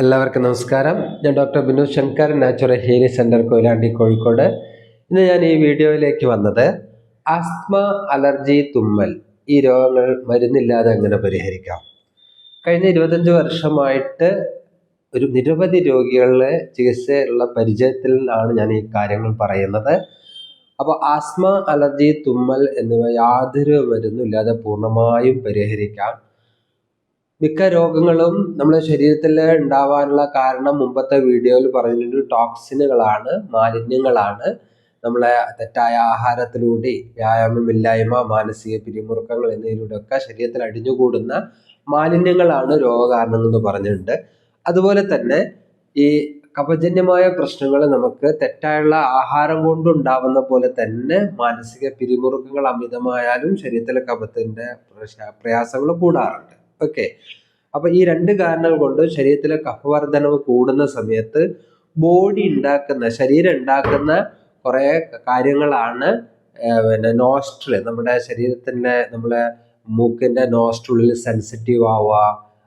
എല്ലാവർക്കും നമസ്കാരം. ഞാൻ doctor Binu Shankar natural healing centre Koyilandy Kozhikode. ഇന്ന് ഞാൻ ഈ വീഡിയോയിലേക്ക് വന്നത് ആസ്മ അലർജി തുമ്മൽ ഈ രോഗങ്ങൾ മരുന്നില്ലാതെ എങ്ങനെ പരിഹരിക്കാം? കഴിഞ്ഞ ഇരുപത്തഞ്ച് വർഷമായിട്ട് ഒരു നിരവധി രോഗികളുടെ ചികിത്സയുള്ള പരിചയത്തിൽ നിന്നാണ് ഞാൻ ഈ കാര്യങ്ങൾ പറയുന്നത്. അപ്പോൾ ആസ്മ അലർജി തുമ്മൽ എന്നിവ യാതൊരു മരുന്നും ഇല്ലാതെ പൂർണമായും പരിഹരിക്കാം. മിക്ക രോഗങ്ങളും നമ്മുടെ ശരീരത്തിൽ ഉണ്ടാവാനുള്ള കാരണം മുമ്പത്തെ വീഡിയോയിൽ പറഞ്ഞിട്ടുണ്ട്. ടോക്സിനുകളാണ് മാലിന്യങ്ങളാണ്. നമ്മളെ തെറ്റായ ആഹാരത്തിലൂടെ വ്യായാമമില്ലായ്മ മാനസിക പിരിമുറുക്കങ്ങൾ എന്നിവയിലൂടെയൊക്കെ ശരീരത്തിൽ അടിഞ്ഞുകൂടുന്ന മാലിന്യങ്ങളാണ് രോഗകാരണങ്ങൾ എന്ന് പറഞ്ഞിട്ടുണ്ട്. അതുപോലെ തന്നെ ഈ കപജന്യമായ പ്രശ്നങ്ങൾ നമുക്ക് തെറ്റായുള്ള ആഹാരം കൊണ്ടുണ്ടാവുന്ന പോലെ തന്നെ മാനസിക പിരിമുറുക്കങ്ങൾ അമിതമായാലും ശരീരത്തിലെ കപത്തിന്റെ പ്രയാസങ്ങൾ കൂടാറുണ്ട്. ഓക്കെ. അപ്പൊ ഈ രണ്ട് കാരണങ്ങൾ കൊണ്ട് ശരീരത്തിലെ കഫവർദ്ധനവ് കൂടുന്ന സമയത്ത് ബോഡി ഉണ്ടാക്കുന്ന ശരീരം ഉണ്ടാക്കുന്ന കുറെ കാര്യങ്ങളാണ് പിന്നെ നോസ്ട്രിൽ നമ്മുടെ ശരീരത്തിന്റെ നമ്മളെ മൂക്കിന്റെ നോസ്ട്രുള്ളിൽ സെൻസിറ്റീവ് ആവുക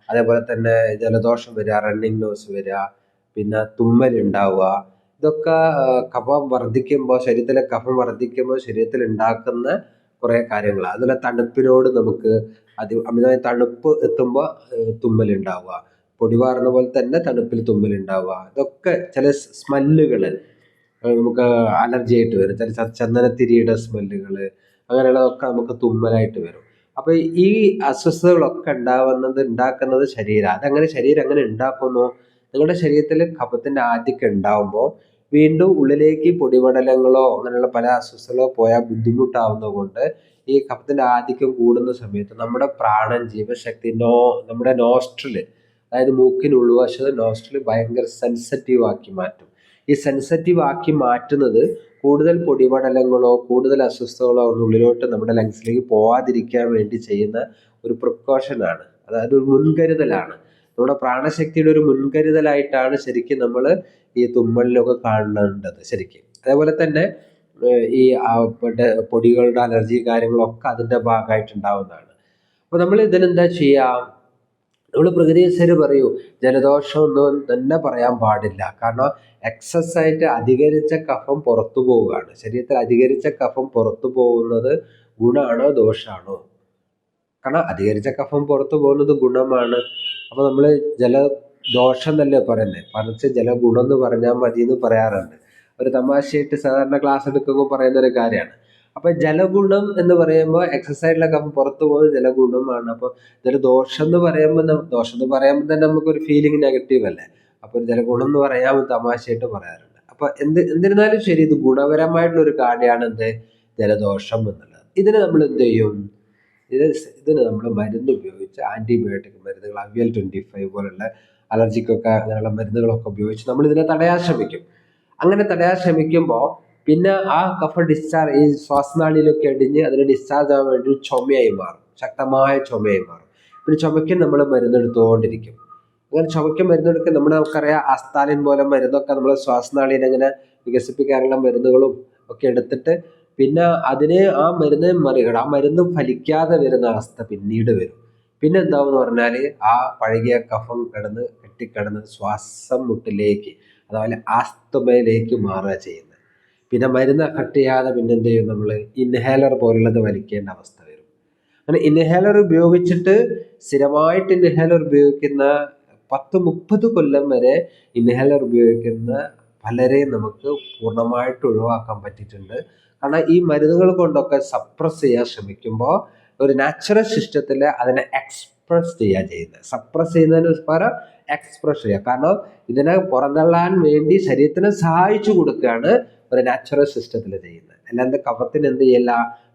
അതേപോലെ തന്നെ ജലദോഷം വരിക റണ്ണിങ് നോസ് വരിക പിന്നെ തുമ്മൽ ഉണ്ടാവുക. ഇതൊക്കെ കഫം വർദ്ധിക്കുമ്പോൾ ശരീരത്തിലെ കഫം വർദ്ധിക്കുമ്പോൾ ശരീരത്തിൽ ഉണ്ടാക്കുന്ന കുറേ കാര്യങ്ങളാണ്. അതുപോലെ തണുപ്പിനോട് നമുക്ക് അതി അമിതമായ തണുപ്പ് എത്തുമ്പോൾ തുമ്മലുണ്ടാവുക. പൊടിവാറുന്ന പോലെ തന്നെ തണുപ്പിൽ തുമ്മൽ തുമ്മലുണ്ടാവുക. ഇതൊക്കെ ചില സ്മെല്ലുകൾ നമുക്ക് അലർജി ആയിട്ട് വരും. ചില ചന്ദനത്തിരിയുടെ സ്മെല്ലുകൾ അങ്ങനെയുള്ളതൊക്കെ നമുക്ക് തുമ്മലായിട്ട് വരും. അപ്പോൾ ഈ അസ്വസ്ഥതകളൊക്കെ ഉണ്ടാവുന്നത് ഉണ്ടാക്കുന്നത് ശരീരം. അതങ്ങനെ ശരീരം അങ്ങനെ ഉണ്ടാക്കുന്നു? നിങ്ങളുടെ ശരീരത്തിൽ കഫത്തിന്റെ ആദ്യമൊക്കെ ഉണ്ടാവുമ്പോൾ വീണ്ടും ഉള്ളിലേക്ക് പൊടിപടലങ്ങളോ അങ്ങനെയുള്ള പല അസ്വസ്ഥതകളോ പോയാൽ ബുദ്ധിമുട്ടാവുന്നത് കൊണ്ട് ഈ കഫത്തിന്റെ ആധിക്യം കൂടുന്ന സമയത്ത് നമ്മുടെ പ്രാണൻ ജീവശക്തി നോ നമ്മുടെ നോസ്ട്രിൽ അതായത് മൂക്കിന് ഉൾവശത്ത് നോസ്ട്രിൽ ഭയങ്കര സെൻസിറ്റീവ് ആക്കി മാറ്റും. ഈ സെൻസിറ്റീവ് ആക്കി മാറ്റുന്നത് കൂടുതൽ പൊടിപടലങ്ങളോ കൂടുതൽ അസ്വസ്ഥതകളോ ഒന്നും ഉള്ളിലോട്ട് നമ്മുടെ ലങ്സിലേക്ക് പോവാതിരിക്കാൻ വേണ്ടി ചെയ്യുന്ന ഒരു പ്രിക്കോഷൻ ആണ്. അതായത് ഒരു മുൻകരുതലാണ്. നമ്മുടെ പ്രാണശക്തിയുടെ ഒരു മുൻകരുതലായിട്ടാണ് ശരിക്കും നമ്മൾ ഈ തുമ്മലിലൊക്കെ കാണേണ്ടത് ശരിക്കും. അതേപോലെ തന്നെ ഈ പൊടികളുടെ അലർജി കാര്യങ്ങളൊക്കെ അതിന്റെ ഭാഗമായിട്ടുണ്ടാവുന്നതാണ്. അപ്പോൾ നമ്മൾ ഇതിനെന്താ ചെയ്യാം? നമ്മൾ പ്രകൃതിസര് പറയൂ ജലദോഷം ഒന്നും തന്നെ പറയാൻ പാടില്ല. കാരണം എക്സസ് ആയിട്ട് അധികരിച്ച കഫം പുറത്തു പോവുകയാണ്. ശരീരത്തിൽ അധികരിച്ച കഫം പുറത്തു പോകുന്നത് ഗുണമാണോ ദോഷമാണോ കാരണം അധികരിച്ച കഫം പുറത്തു പോകുന്നത് ഗുണമാണ്. അപ്പോൾ നമ്മൾ ജലദോഷം എന്നല്ലേ പറയുന്നത് മറിച്ച് ജലഗുണം എന്ന് പറഞ്ഞാൽ മതി എന്ന് പറയാറുണ്ട്. ഒരു തമാശയായിട്ട് സാധാരണ ക്ലാസ് എടുക്കുമ്പോൾ പറയുന്ന ഒരു കാര്യമാണ്. അപ്പോൾ ജലഗുണം എന്ന് പറയുമ്പോൾ എക്സസൈസിലൊക്കെ കഫം പുറത്തു പോകുന്നത് ജലഗുണമാണ്. അപ്പോൾ ഇതൊരു ദോഷം എന്ന് പറയുമ്പോൾ ദോഷം എന്ന് പറയുമ്പോൾ തന്നെ നമുക്കൊരു ഫീലിംഗ് നെഗറ്റീവ് അല്ലേ? അപ്പോൾ ഒരു ജലഗുണം എന്ന് പറയാൻ തമാശയായിട്ട് പറയാറുണ്ട്. അപ്പോൾ എന്ത് എന്നിരുന്നാലും ശരി ഇത് ഗുണപരമായിട്ടുള്ള ഒരു കാര്യമാണ് എന്ത്? ജലദോഷം എന്നുള്ളത്. ഇതിന് നമ്മൾ എന്ത് ചെയ്യും? ഇത് ഇതിന് നമ്മൾ മരുന്ന് ഉപയോഗിച്ച് ആന്റിബയോട്ടിക് മരുന്നുകൾ അവിയൽ ട്വന്റി ഫൈവ് പോലുള്ള അലർജിക്കൊക്കെ അങ്ങനെയുള്ള മരുന്നുകളൊക്കെ ഉപയോഗിച്ച് നമ്മൾ ഇതിനെ തടയാൻ ശ്രമിക്കും. അങ്ങനെ തടയാൻ ശ്രമിക്കുമ്പോൾ പിന്നെ ആ കഫ ഡിസ്ചാർജ് ഈ ശ്വാസനാളിയിലൊക്കെ അടിഞ്ഞ് അതിന് ഡിസ്ചാർജ് ആവാൻ വേണ്ടി ചുമയായി മാറും. ശക്തമായ ചുമയായി മാറും. പിന്നെ ചുമയ്ക്ക് നമ്മൾ മരുന്നെടുത്തുകൊണ്ടിരിക്കും അങ്ങനെ ചുമയ്ക്ക് മരുന്നെടുക്കുക നമ്മുടെ നമുക്കറിയാം അസ്താലിൻ പോലെ മരുന്നൊക്കെ നമ്മൾ ശ്വാസനാളിയിൽ അങ്ങനെ വികസിപ്പിക്കാനുള്ള മരുന്നുകളും ഒക്കെ എടുത്തിട്ട് പിന്നെ അതിനെ ആ മരുന്ന് മറികട ആ മരുന്ന് ഫലിക്കാതെ വരുന്ന അവസ്ഥ പിന്നീട് വരും. പിന്നെ എന്താവെന്ന് പറഞ്ഞാൽ ആ പഴകിയ കഫം കിടന്ന് കെട്ടിക്കിടന്ന് ശ്വാസം മുട്ടിലേക്ക് അതുപോലെ ആസ്തമയിലേക്ക് മാറുക ചെയ്യുന്നത്. പിന്നെ മരുന്ന് കട്ട് ചെയ്യാതെ പിന്നെ എന്ത് ചെയ്യും നമ്മൾ ഇൻഹേലർ പോലുള്ളത് വലിക്കേണ്ട അവസ്ഥ വരും. അങ്ങനെ ഇൻഹേലർ ഉപയോഗിച്ചിട്ട് സ്ഥിരമായിട്ട് ഇൻഹേലർ ഉപയോഗിക്കുന്ന പത്ത് മുപ്പത് കൊല്ലം വരെ ഇൻഹേലർ ഉപയോഗിക്കുന്ന പലരെ നമുക്ക് പൂർണമായിട്ട് ഒഴിവാക്കാൻ പറ്റിയിട്ടുണ്ട്. കാരണം ഈ മരുന്നുകൾ കൊണ്ടൊക്കെ സപ്രസ് ചെയ്യാൻ ശ്രമിക്കുമ്പോൾ ഒരു നാച്ചുറൽ സിസ്റ്റത്തിൽ അതിനെ എക്സ്പ്രസ് ചെയ്യുക ചെയ്യുന്നത് സപ്രസ് ചെയ്യുന്നതിന് പകരം എക്സ്പ്രസ് ചെയ്യുക കാരണം ഇതിനെ പുറന്തള്ളാൻ വേണ്ടി ശരീരത്തിന് സഹായിച്ചു കൊടുക്കുകയാണ് ഒരു നാച്ചുറൽ സിസ്റ്റത്തിൽ ചെയ്യുന്നത് അല്ലാതെ കഫത്തിന് എന്ത് ചെയ്യല്ല?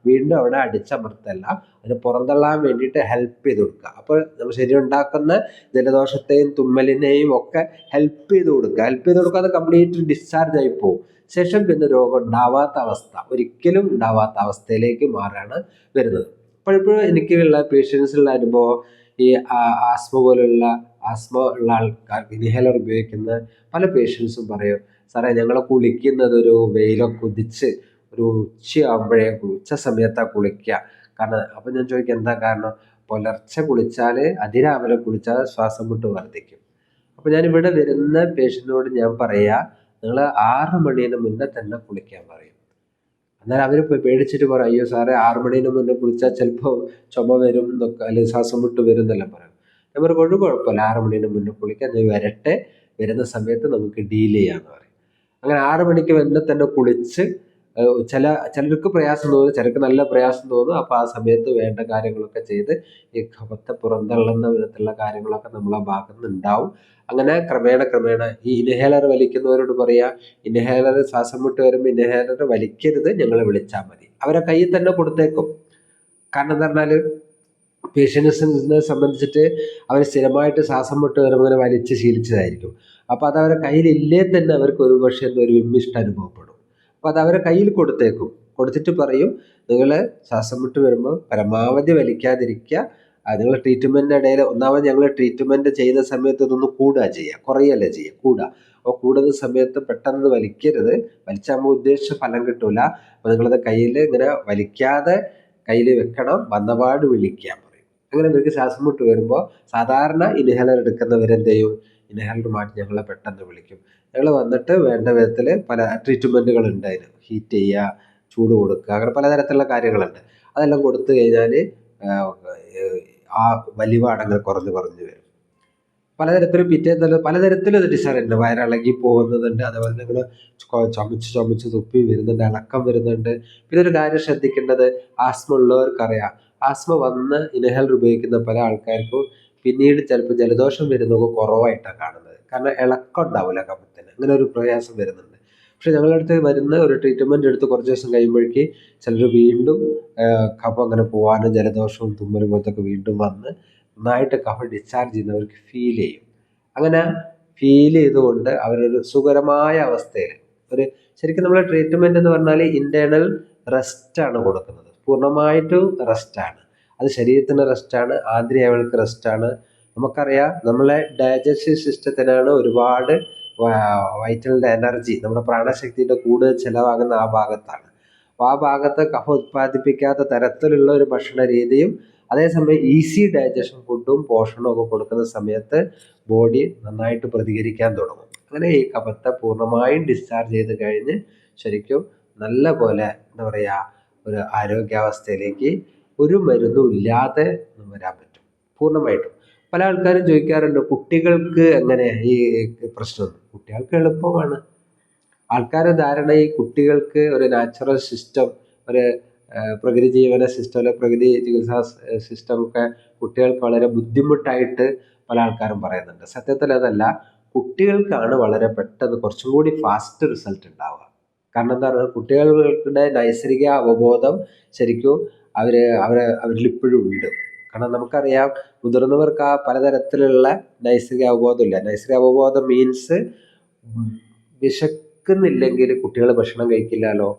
വീണ്ടും അവിടെ അടിച്ചമർത്തല്ല. അതിന് പുറന്തള്ളാൻ വേണ്ടിയിട്ട് ഹെൽപ്പ് ചെയ്ത് കൊടുക്കുക. അപ്പോൾ നമ്മുടെ ശരീരം ഉണ്ടാക്കുന്ന ജലദോഷത്തെയും തുമ്മലിനെയും ഒക്കെ ഹെൽപ്പ് ചെയ്ത് കൊടുക്കുക. ഹെൽപ്പ് ചെയ്ത് കൊടുക്കാതെ കംപ്ലീറ്റ് ഡിസ്ചാർജ് ആയി പോകും ശേഷം പിന്നെ രോഗം ഉണ്ടാവാത്ത അവസ്ഥ. ഒരിക്കലും ഉണ്ടാവാത്ത അവസ്ഥയിലേക്ക് മാറാണ് വരുന്നത്. പലപ്പോഴും എനിക്കുള്ള പേഷ്യൻസിലുള്ള അനുഭവം ഈ ആസ്മ പോലുള്ള ആസ്മ ഉള്ള ആൾക്കാർ ഇൻഹേലർ ഉപയോഗിക്കുന്ന പല പേഷ്യൻസും പറയും സാറേ ഞങ്ങൾ കുളിക്കുന്നത് ഒരു വെയിലൊക്കെ കുതിച്ച് ഒരു ഉച്ചയാകുമ്പോഴേ ഉച്ച സമയത്താണ് കുളിക്കുക കാരണം അപ്പം ഞാൻ ചോദിക്കുക എന്താ കാരണം? പുലർച്ചെ കുളിച്ചാൽ അതിരാവിലെ കുളിച്ചാൽ ശ്വാസം മുട്ട് വർദ്ധിക്കും. അപ്പോൾ ഞാൻ ഇവിടെ വരുന്ന പേഷ്യന്റിനോട് ഞാൻ പറയുക നിങ്ങൾ ആറ് മണീന്റെ മുന്നേ തന്നെ കുളിക്കാൻ പറയും. അന്നേരം അവർ പേടിച്ചിട്ട് പറയും അയ്യോ സാറേ ആറ് മണീന്റെ മുന്നേ കുളിച്ചാൽ ചിലപ്പോൾ ചുമ വരും എന്നൊക്കെ അല്ലെങ്കിൽ ശ്വാസം മുട്ട് വരും എന്നെല്ലാം പറയും. ഞാൻ പറയും ഒരു കുഴപ്പമില്ല ആറ് മണീന്റെ മുന്നേ കുളിക്കാൻ ഞാൻ വരട്ടെ വരുന്ന സമയത്ത് നമുക്ക് ഡീൽ ചെയ്യാമെന്ന് പറയും. അങ്ങനെ ആറ് മണിക്ക് മുന്നേ തന്നെ കുളിച്ച് ചില ചിലർക്ക് പ്രയാസം തോന്നും ചിലർക്ക് നല്ല പ്രയാസം തോന്നും. അപ്പോൾ ആ സമയത്ത് വേണ്ട കാര്യങ്ങളൊക്കെ ചെയ്ത് ഈ കഫത്തെ പുറന്തള്ളുന്ന വിധത്തിലുള്ള കാര്യങ്ങളൊക്കെ നമ്മളെ ഭാഗത്ത് ഉണ്ടാവും. അങ്ങനെ ക്രമേണ ക്രമേണ ഈ ഇൻഹേലർ വലിക്കുന്നവരോട് പറയാ ഇൻഹേലർ ശ്വാസം മുട്ട് വരുമ്പോൾ ഇൻഹേലർ വലിക്കരുത് ഞങ്ങൾ വിളിച്ചാൽ മതി. അവരെ കയ്യിൽ തന്നെ കൊടുത്തേക്കും. കാരണം എന്താ പറഞ്ഞാൽ പേഷ്യൻസിനെ സംബന്ധിച്ചിട്ട് അവർ സ്ഥിരമായിട്ട് ശ്വാസം മുട്ട് വരുമ്പോൾ അങ്ങനെ വലിച്ച് ശീലിച്ചതായിരിക്കും. അപ്പോൾ അത് അവരെ കയ്യിലില്ലേ തന്നെ അവർക്ക് ഒരു പക്ഷേ എന്തോ ഒരു വിമ്മിഷ്ടം അനുഭവപ്പെടും. അപ്പോൾ അത് അവരെ കയ്യിൽ കൊടുത്തേക്കും. കൊടുത്തിട്ട് പറയും നിങ്ങൾ ശ്വാസം മുട്ട് വരുമ്പോൾ പരമാവധി വലിക്കാതിരിക്കുക. നിങ്ങൾ ട്രീറ്റ്മെന്റിന്റെ ഇടയിൽ ഒന്നാമത് ഞങ്ങൾ ട്രീറ്റ്മെന്റ് ചെയ്യുന്ന സമയത്ത് ഇതൊന്ന് കൂടുക ചെയ്യുക. കുറയല്ല ചെയ്യുക കൂടുക. അപ്പോൾ കൂടുന്ന സമയത്ത് പെട്ടെന്ന് വലിക്കരുത്. വലിച്ചാൽ നമ്മൾ ഉദ്ദേശിച്ച ഫലം കിട്ടൂല. അപ്പോൾ നിങ്ങളത് കയ്യിൽ ഇങ്ങനെ വലിക്കാതെ കയ്യിൽ വെക്കണം. വന്നപാട് വിളിക്കാൻ പറയും. അങ്ങനെ നിങ്ങൾക്ക് ശ്വാസം മുട്ട് വരുമ്പോൾ സാധാരണ ഇൻഹലർ എടുക്കുന്നവരെന്ത് ചെയ്യും? ഇൻഹേലർ മാറ്റി ഞങ്ങളെ പെട്ടെന്ന് വിളിക്കും. ഞങ്ങൾ വന്നിട്ട് വേണ്ട വിധത്തിൽ പല ട്രീറ്റ്മെന്റുകൾ ഉണ്ട് അതിന്. ഹീറ്റ് ചെയ്യുക ചൂട് കൊടുക്കുക അങ്ങനെ പലതരത്തിലുള്ള കാര്യങ്ങളുണ്ട്. അതെല്ലാം കൊടുത്തു കഴിഞ്ഞാൽ ആ വലിവാടങ്ങൾ കുറഞ്ഞ് കുറഞ്ഞ് വരും. പലതരത്തിലും പിറ്റേ തന്നെ പലതരത്തിലും ഇത് ഡിസൈനുണ്ട് വയറിളകി പോകുന്നതുണ്ട്. അതേപോലെ നിങ്ങൾ ചുമച്ച് ചുമച്ച് തുപ്പി വരുന്നുണ്ട് ഇളക്കം വരുന്നുണ്ട്. പിന്നെ ഒരു കാര്യം ശ്രദ്ധിക്കേണ്ടത് ആസ്മ ഉള്ളവർക്കറിയാം. ആസ്മ വന്ന് ഇനഹൽ ഉപയോഗിക്കുന്ന പല ആൾക്കാർക്കും പിന്നീട് ചിലപ്പോൾ ജലദോഷം വരുന്നതൊക്കെ കുറവായിട്ടാണ് കാണുന്നത്. കാരണം ഇളക്കം ഉണ്ടാവില്ല കഫത്തിന്. അങ്ങനെ ഒരു പ്രയാസം വരുന്നുണ്ട്. പക്ഷെ ഞങ്ങളുടെ അടുത്ത് വരുന്ന ഒരു ട്രീറ്റ്മെന്റ് എടുത്ത് കുറച്ച് ദിവസം കഴിയുമ്പോഴേക്ക് ചിലർ വീണ്ടും കഫം അങ്ങനെ പോകാനും ജലദോഷവും തുമ്മലും പോലത്തൊക്കെ വീണ്ടും വന്ന് നന്നായിട്ട് കഫ ഡിസ്ചാർജ് ചെയ്യുന്നവർക്ക് ഫീൽ ചെയ്യും. അങ്ങനെ ഫീൽ ചെയ്തുകൊണ്ട് അവരൊരു സുഖകരമായ അവസ്ഥയിൽ ഒരു ശരിക്കും നമ്മൾ ട്രീറ്റ്മെന്റ് എന്ന് പറഞ്ഞാൽ ഇന്റേർണൽ റെസ്റ്റാണ് കൊടുക്കുന്നത്. പൂർണമായിട്ടും റെസ്റ്റാണ് അത് ശരീരത്തിന് റെസ്റ്റാണ് ആന്തരികങ്ങൾക്ക് റെസ്റ്റാണ്. നമുക്കറിയാം നമ്മളെ ഡൈജസ്റ്റീവ് സിസ്റ്റത്തിനാണ് ഒരുപാട് വൈറ്റലിന്റെ എനർജി നമ്മുടെ പ്രാണശക്തിയുടെ കൂടുതൽ ചിലവാകുന്ന ആ ഭാഗത്താണ്. അപ്പോൾ ആ ഭാഗത്ത് കഫ ഉത്പാദിപ്പിക്കാത്ത തരത്തിലുള്ള ഒരു ഭക്ഷണ രീതിയും അതേസമയം ഈസി ഡൈജഷൻ ഫുഡും പോഷണവും ഒക്കെ കൊടുക്കുന്ന സമയത്ത് ബോഡി നന്നായിട്ട് പ്രതികരിക്കാൻ തുടങ്ങും. അങ്ങനെ ഈ കഫത്തെ പൂർണമായും ഡിസ്ചാർജ് ചെയ്ത് കഴിഞ്ഞ് ശരിക്കും നല്ല പോലെ എന്താ പറയുക ഒരു ആരോഗ്യാവസ്ഥയിലേക്ക് ഒരു മരുന്നും ഇല്ലാതെ വരാൻ പറ്റും. പൂർണമായിട്ടും. പല ആൾക്കാരും ചോദിക്കാറുണ്ട് കുട്ടികൾക്ക് എങ്ങനെ ഈ പ്രശ്നം? കുട്ടികൾക്ക് എളുപ്പമാണ്. ആൾക്കാരെ ധാരണ ഈ കുട്ടികൾക്ക് ഒരു നാച്ചുറൽ സിസ്റ്റം ഒരു പ്രകൃതി ജീവന സിസ്റ്റം അല്ലെ പ്രകൃതി ചികിത്സാ സിസ്റ്റം ഒക്കെ കുട്ടികൾക്ക് വളരെ ബുദ്ധിമുട്ടായിട്ട് പല ആൾക്കാരും പറയുന്നുണ്ട്. സത്യത്തിൽ അതല്ല കുട്ടികൾക്കാണ് വളരെ പെട്ടെന്ന് കുറച്ചും കൂടി ഫാസ്റ്റ് റിസൾട്ട് ഉണ്ടാവുക. കാരണം എന്താ പറയുക കുട്ടികളുടെ നൈസർഗിക അവബോധം ശരിക്കും അവർ അവരെ അവരിൽ ഇപ്പോഴും ഉണ്ട്. കാരണം നമുക്കറിയാം മുതിർന്നവർക്ക് ആ പലതരത്തിലുള്ള നൈസർഗിക അവബോധമില്ല. നൈസർഗിക അവബോധം മീൻസ് വിശക്കുന്നില്ലെങ്കിൽ കുട്ടികൾ ഭക്ഷണം കഴിക്കില്ലല്ലോ.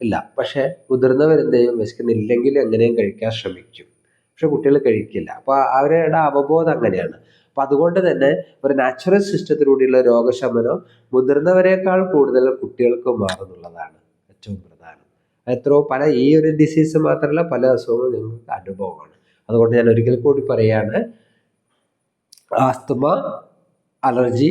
ഇല്ല. പക്ഷേ മുതിർന്നവരെന്തെയും വിശക്കുന്നില്ലെങ്കിൽ എങ്ങനെയും കഴിക്കാൻ ശ്രമിക്കും. പക്ഷെ കുട്ടികൾ കഴിക്കില്ല. അപ്പോൾ അവരുടെ അവബോധം അങ്ങനെയാണ്. അപ്പം അതുകൊണ്ട് തന്നെ ഒരു നാച്ചുറൽ സിസ്റ്റത്തിലൂടെയുള്ള രോഗശമനം മുതിർന്നവരെക്കാൾ കൂടുതൽ കുട്ടികൾക്ക് മാറുന്നുള്ളതാണ് ഏറ്റവും പ്രധാനം. എത്രയോ പല ഈ ഒരു ഡിസീസ് മാത്രമല്ല പല അസുഖങ്ങളും ഞങ്ങൾക്ക് അനുഭവമാണ്. അതുകൊണ്ട് ഞാൻ ഒരിക്കൽ കൂടി പറയാണ് ആസ്തമ അലർജി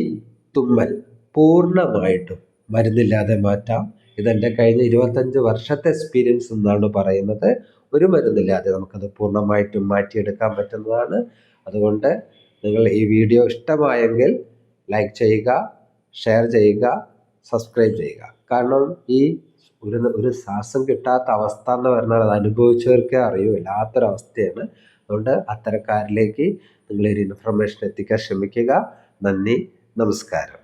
തുമ്മൽ പൂർണമായിട്ടും മരുന്നില്ലാതെ മാറ്റാം. ഇതെന്റെ കഴിഞ്ഞ ഇരുപത്തഞ്ച് വർഷത്തെ എക്സ്പീരിയൻസ് എന്നാണ് പറയുന്നത്. ഒരു മരുന്നില്ലാതെ നമുക്കത് പൂർണമായിട്ടും മാറ്റിയെടുക്കാൻ പറ്റുന്നതാണ്. അതുകൊണ്ട് നിങ്ങൾ ഈ വീഡിയോ ഇഷ്ടമായെങ്കിൽ ലൈക്ക് ചെയ്യുക ഷെയർ ചെയ്യുക സബ്സ്ക്രൈബ് ചെയ്യുക. കാരണം ഈ ഒരു ഒരു ശ്വാസം കിട്ടാത്ത അവസ്ഥ എന്ന് പറഞ്ഞാൽ അത് അനുഭവിച്ചവർക്കേ അറിയൂ വല്ലാത്തൊരവസ്ഥയാണ് അതുകൊണ്ട് അത്തരക്കാരിലേക്ക് നിങ്ങളൊരു ഇൻഫർമേഷൻ എത്തിക്കാൻ ശ്രമിക്കുക. നന്ദി നമസ്കാരം.